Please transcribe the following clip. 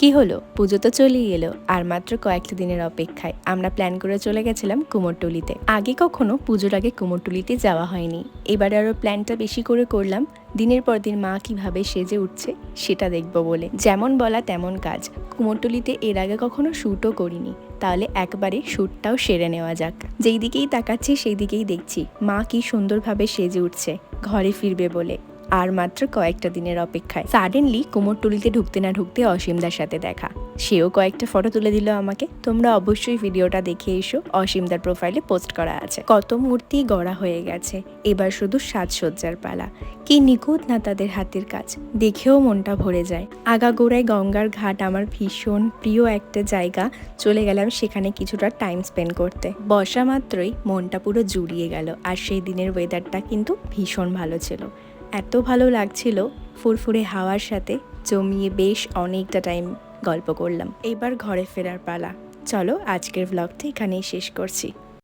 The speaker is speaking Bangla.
কি হলো? পুজো তো চলেই এলো, আর মাত্র কয়েকটা দিনের অপেক্ষায় আমরা প্ল্যান করে চলে গেছিলাম কুমোরটুলিতে। আগে কখনো পুজোর আগে কুমোরটুলিতে যাওয়া হয়নি। এবার আরও প্ল্যানটা বেশি করে করলাম, দিনের পর দিন মা কীভাবে সেজে উঠছে সেটা দেখব বলে। যেমন বলা তেমন কাজ। কুমোরটুলিতে এর আগে কখনো শ্যুটও করিনি, তাহলে একবারে শ্যুটটাও সেরে নেওয়া যাক। যেই দিকেই তাকাচ্ছি, সেই দিকেই দেখছি মা কি সুন্দরভাবে সেজে উঠছে, ঘরে ফিরবে বলে। আর মাত্র কয়েকটা দিনের অপেক্ষায়। সাডেনলি কুমোরটুলিতে ঢুকতে না ঢুকতে অসীমদার সাথে দেখা। সেও কয়েকটা ফটো তুলে দিল আমাকে। তোমরা অবশ্যই ভিডিওটা দেখে এসো অসীমদার প্রোফাইলে পোস্ট করা আছে। কত মূর্তি গড়া হয়ে গেছে। এবার শুধু সাজসজ্জার পালা। কি নিখুঁত না তাদের হাতের কাজ। দেখেও মনটা ভরে যায়। আগাগোড়ায় গঙ্গার ঘাট আমার ভীষণ প্রিয় একটা জায়গা। চলে গেলাম সেখানে কিছুটা টাইম স্পেন্ড করতে। বসা মাত্রই মনটা পুরো জুড়িয়ে গেল। আর সেই দিনের ওয়েদারটা কিন্তু ভীষণ ভালো ছিল। এত ভালো লাগছিল ফুরফুরে হাওয়ার সাথে জমিয়ে বেশ অনেকটা টাইম গল্প করলাম। এবার ঘরে ফেরার পালা। চলো আজকের ব্লগটা এখানেই শেষ করছি।